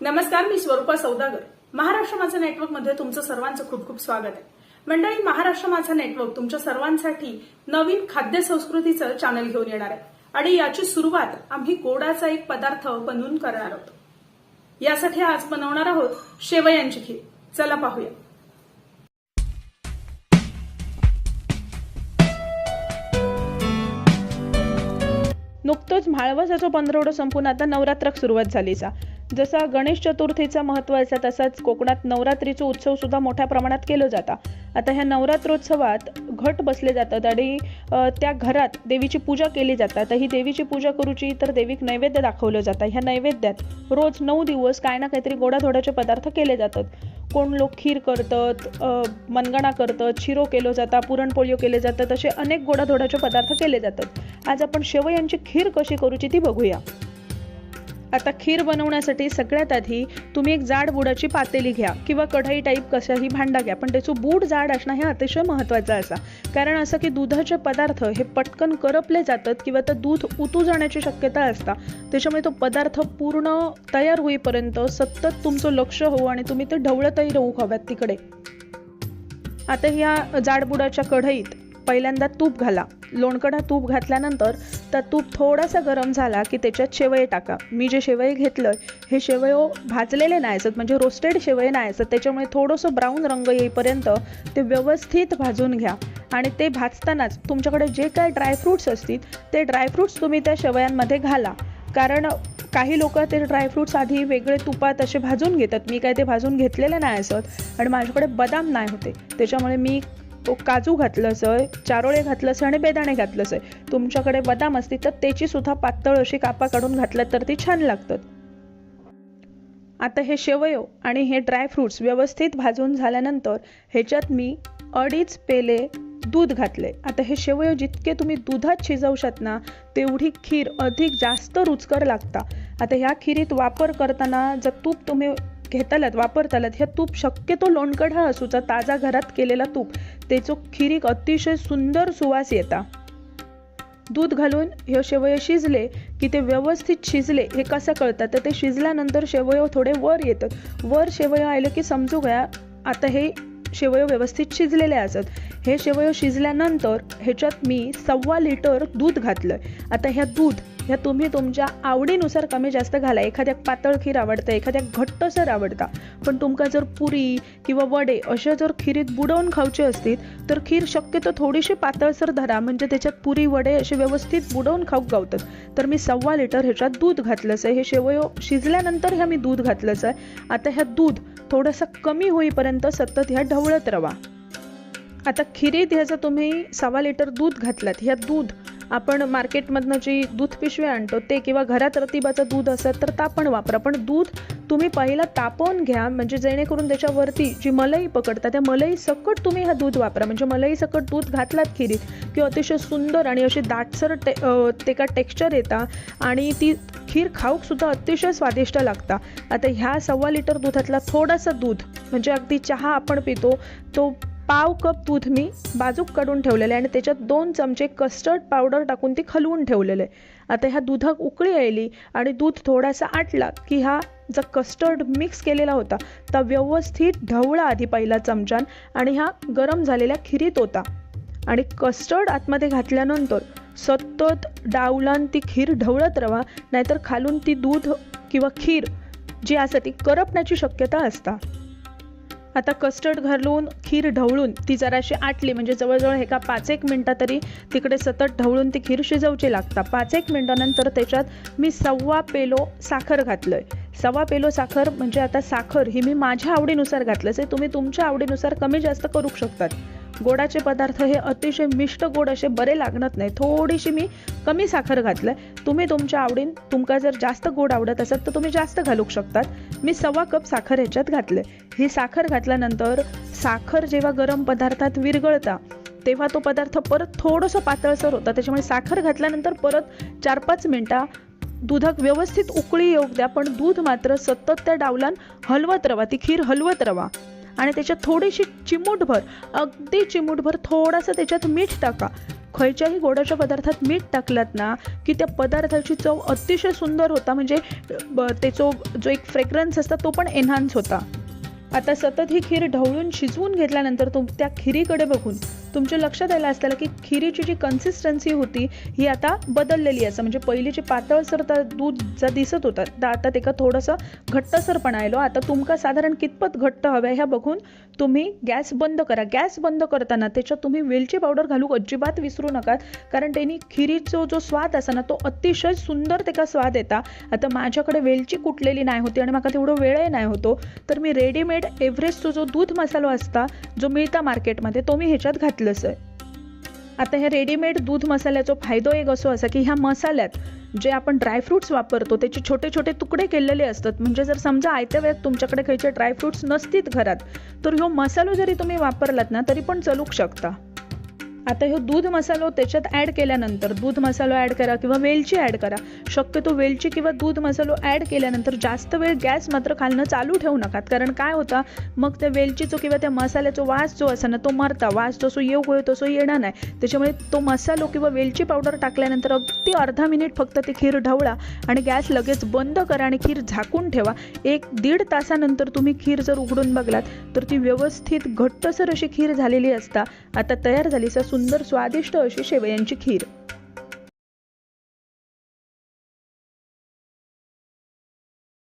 नमस्कार मी स्वरूपा सौदागर. महाराष्ट्र माझा नेटवर्कमध्ये तुमचं सर्वांचं खूप खूप स्वागत आहे. मंडळी महाराष्ट्र माझा नेटवर्क तुमच्या सर्वांसाठी नवीन खाद्य संस्कृतीचं चॅनल घेऊन येणार आहे. आणि याची सुरुवात आम्ही गोडाचा एक पदार्थ बनवून करणार आहोत. यासाठी आज बनवणार आहोत शेवयांची खीर. चला पाहूया. नुकतंच म्हाळवासाचं पंधरवडं संपून आता नवरात्राक सुरुवात झालीचा जसा गणेश चतुर्थीचा महत्त्व असा तसाच कोकणात नवरात्रीचा उत्सव सुद्धा मोठ्या प्रमाणात केला जाता. आता ह्या नवरात्रोत्सवात घट बसले जातात आणि त्या घरात देवीची पूजा केली जातात. ही देवीची पूजा करूची तर देवीक नैवेद्य दाखवलं जातं. ह्या नैवेद्यात रोज नऊ दिवस काय ना काहीतरी गोडाधोड्याचे पदार्थ केले जातात. कोण लोक खीर करतात मनगणा करतात शिरो केलो जाता पुरणपोळ्यो केले जातात असे अनेक गोडाधोड्याचे पदार्थ केले जातात. आज आपण शेवयांची खीर कशी करूची ती बघूया. आता खीर बनवण्यासाठी सगळ्यात आधी तुम्ही एक जाड बुडाची पातेली घ्या किंवा कढई टाईप कशाही भांडा घ्या. पण त्याचं बूड जाड असणं हे अतिशय महत्त्वाचं असा. कारण असं की दुधाचे पदार्थ हे पटकन करपले जातात किंवा तर दूध उतू जाण्याची शक्यता असता. त्याच्यामुळे तो पदार्थ पूर्ण तयार होईपर्यंत सतत तुमचं लक्ष हो आणि तुम्ही ते ढवळतही राहू हव्यात तिकडे. आता ह्या जाडबुडाच्या कढईत पहिल्यांदा तूप घाला. लोणकडा तूप घातल्यानंतर तर तूप थोडासा गरम झाला की त्याच्यात शेवई टाका. मी जे शेवई घेतलं हे शेवयो भाजलेले नाही असत म्हणजे रोस्टेड शेवई नाही असत. त्याच्यामुळे थोडंसं ब्राऊन रंग येईपर्यंत ते व्यवस्थित भाजून घ्या. आणि ते भाजतानाच तुमच्याकडे जे काय ड्रायफ्रूट्स असतील ते ड्रायफ्रूट्स तुम्ही त्या शेवयांमध्ये घाला. कारण काही लोक ते ड्रायफ्रूट्स आधी वेगळे तुपात असे भाजून घेतात. मी काय ते भाजून घेतलेले नाही असत. आणि माझ्याकडे बदाम नाही होते. त्याच्यामुळे मी काजू घातलंच आहे चारोळे घातलंस आहे आणि बेदाणे घातलंच आहे तुमच्याकडे बदाम असतील तर त्याची सुद्धा पातळ अशी कापा काढून घातलं तर ती छान लागतात. आता हे शेवयो आणि हे ड्रायफ्रूट्स व्यवस्थित भाजून झाल्यानंतर ह्याच्यात मी अडीच पेले दूध घातले. आता हे शेवयो जितके तुम्ही दुधात शिजवशात ना तेवढी खीर अधिक जास्त रुचकर लागता. आता ह्या खिरीत वापर करताना जर तूप तुम्ही घेतालात वापरतालात ह्या तूप शक्यतो लोणकढा असूचा ताजा घरात केलेला तूप. त्याचो खिरीक अतिशय सुंदर सुवास येता. दूध घालून हे शेवयो शिजले की ते व्यवस्थित शिजले हे कसं कळतं? तर ते शिजल्यानंतर शेवयो थोडे वर येतात वर शेवयो आले की समजू घ्या आता हे शेवयो व्यवस्थित शिजलेले असत. हे शेवयो शिजल्यानंतर ह्याच्यात मी सव्वा लिटर दूध घातलं आता ह्या दूध ह्या तुम्ही तुमच्या आवडीनुसार कमी जास्त घाला. एखाद्या पातळ खीर आवडतं एखाद्या घट्टसर आवडता. पण तुमका जर पुरी किंवा वडे अशा जर खिरीत बुडवून खावचे असतील तर खीर शक्यतो थोडीशी पातळसर धरा. म्हणजे त्याच्यात पुरी वडे असे व्यवस्थित बुडवून खाऊक गावतात. तर मी सव्वा लिटर ह्याच्यात दूध घातलंच आहे. हे शेवयो शिजल्यानंतर ह्या मी दूध घातलंच आहे. आता ह्या दूध थोडंसं कमी होईपर्यंत सतत ह्या ढवळत रवा. आता खिरीत ह्याचं तुम्ही सव्वा लिटर दूध घातलात. ह्या दूध आपण मार्केटमधनं जी दूध पिशवी आणतो ते किंवा घरात रतिबाचं दूध असेल तर तापण वापरा. पण दूध तुम्ही पहिला तापवून घ्या म्हणजे जेणेकरून त्याच्यावरती जी मलई पकडता त्या मलई सकट तुम्ही हा दूध वापरा. म्हणजे मलई सकट दूध घातलात खिरीत की अतिशय सुंदर आणि अशी दाटसर टे ते का टेक्स्चर येता आणि ती खीर खाऊकसुद्धा अतिशय स्वादिष्ट लागता. आता ह्या सव्वा लिटर दुधातला थोडासा दूध म्हणजे अगदी चहा आपण पितो तो पाव कप दूध मी बाजूक काढून ठेवलेलं आहे आणि त्याच्यात दोन चमचे कस्टर्ड पावडर टाकून ती खलवून ठेवलेलं. आहे आता ह्या दुधाक उकळी यायली आणि दूध थोडासा आटला की हा जो कस्टर्ड मिक्स केलेला होता तर व्यवस्थित ढवळा आधी पहिला चमचान आणि हा गरम झालेल्या खिरीत होता. आणि कस्टर्ड आतमध्ये घातल्यानंतर सतत डावलान ती खीर ढवळत राहा नाहीतर खालून ती दूध किंवा खीर जी असते ती करपण्याची शक्यता असता. आता कस्टर्ड घालून खीर ढवळून ती जराशी आटली म्हणजे जवळजवळ एका पाच एक मिनटं तरी तिकडे सतत ढवळून ती खीर शिजवची लागता. पाच एक मिनटानंतर त्याच्यात मी सव्वा पेलो साखर घातलं आहे सव्वा पेलो साखर म्हणजे आता साखर ही मी माझ्या आवडीनुसार घातलंच आहे. तुम्ही तुमच्या आवडीनुसार कमी जास्त करू शकतात. गोडाचे पदार्थ हे अतिशय मिष्ट गोड असे बरे लागणार नाही. थोडीशी मी कमी साखर घातलं तुम्ही तुमच्या आवडीन तुमका जर जास्त गोड आवडत असेल तर तुम्ही जास्त घालू शकतात. मी सव्वा कप साखर ह्याच्यात घातले ही साखर घातल्यानंतर साखर जेव्हा गरम पदार्थात विरगळता तेव्हा तो पदार्थ परत थोडंसं पातळसर होता. त्याच्यामुळे साखर घातल्यानंतर परत चार पाच मिनटा दुधाक व्यवस्थित उकळी येऊ द्या पण दूध मात्र सतत त्या डावलान हलवत रवा. ती खीर हलवत रवा. आणि त्याच्यात थोडीशी चिमूटभर अगदी चिमूटभर थोडासा त्याच्यात मीठ टाका. खयच्याही गोडाच्या पदार्थात मीठ टाकलात ना की त्या पदार्थाची चव अतिशय सुंदर होता. म्हणजे ब- त्याचो जो एक फ्रेग्रन्स असता तो पण एन्हान्स होता. आता सतत ही खीर ढवळून शिजवून घेतल्यानंतर तुम त्या खिरीकडे बघून तुमच्या लक्षात आलं असलेलं की खिरीची जी कन्सिस्टन्सी होती ही आता बदललेली असं म्हणजे पहिलीची पातळसर तर दूध जा दिसत होतं तर आता ते का थोडंसं घट्टसर पण आयलो आता तुमका साधारण कितपत घट्ट हवं ह्या बघून तुम्ही गॅस बंद करा. गॅस बंद करताना त्याच्यात तुम्ही वेलची पावडर घालूक अजिबात विसरू नका कारण त्यांनी खिरीचो जो स्वाद असा ना तो अतिशय सुंदर त्याचा स्वाद येता. आता माझ्याकडे वेलची कुटलेली नाही होती आणि मला तेवढं वेळही नाही होतो. तर मी रेडीमेड एव्हरेस्टचा जो दूध मसालो असता जो मिळता मार्केटमध्ये तो मी ह्याच्यात घातलंच आहे आता ह्या रेडीमेड दूध मसाल्याचा फायदो एक असो असा की ह्या मसाल्यात जे आपण ड्रायफ्रुट्स वापरतो त्याचे छोटे छोटे तुकडे केलेले असतात. म्हणजे जर समजा आयत्या वेळेत तुमच्याकडे खयचे ड्रायफ्रुट्स नसतील घरात तर ह्यो मसालो जरी तुम्ही वापरलात ना तरी पण चलूक शकता. आता ह्यो दूध मसालो त्याच्यात ॲड केल्यानंतर दूध मसालो ॲड करा किंवा वेलची ॲड करा. शक्यतो वेलची किंवा दूध मसालो ॲड केल्यानंतर जास्त वेळ गॅस मात्र खालनं चालू ठेवू नका कारण काय होता? मग त्या वेलचीचो किंवा त्या मसाल्याचा वास जो असा ना तो मरता. वास जसो येऊ होय तसो येणार नाही. त्याच्यामुळे तो मसालो किंवा वेलची पावडर टाकल्यानंतर अगदी अर्धा मिनिट फक्त ती खीर ढवळा आणि गॅस लगेच बंद करा आणि खीर झाकून ठेवा. एक दीड तासानंतर तुम्ही खीर जर उघडून बघलात तर ती व्यवस्थित घट्टसर अशी खीर झालेली असता आता तयार झाली. असं सुंदर स्वादिष्ट अशी शेवयांची खीर.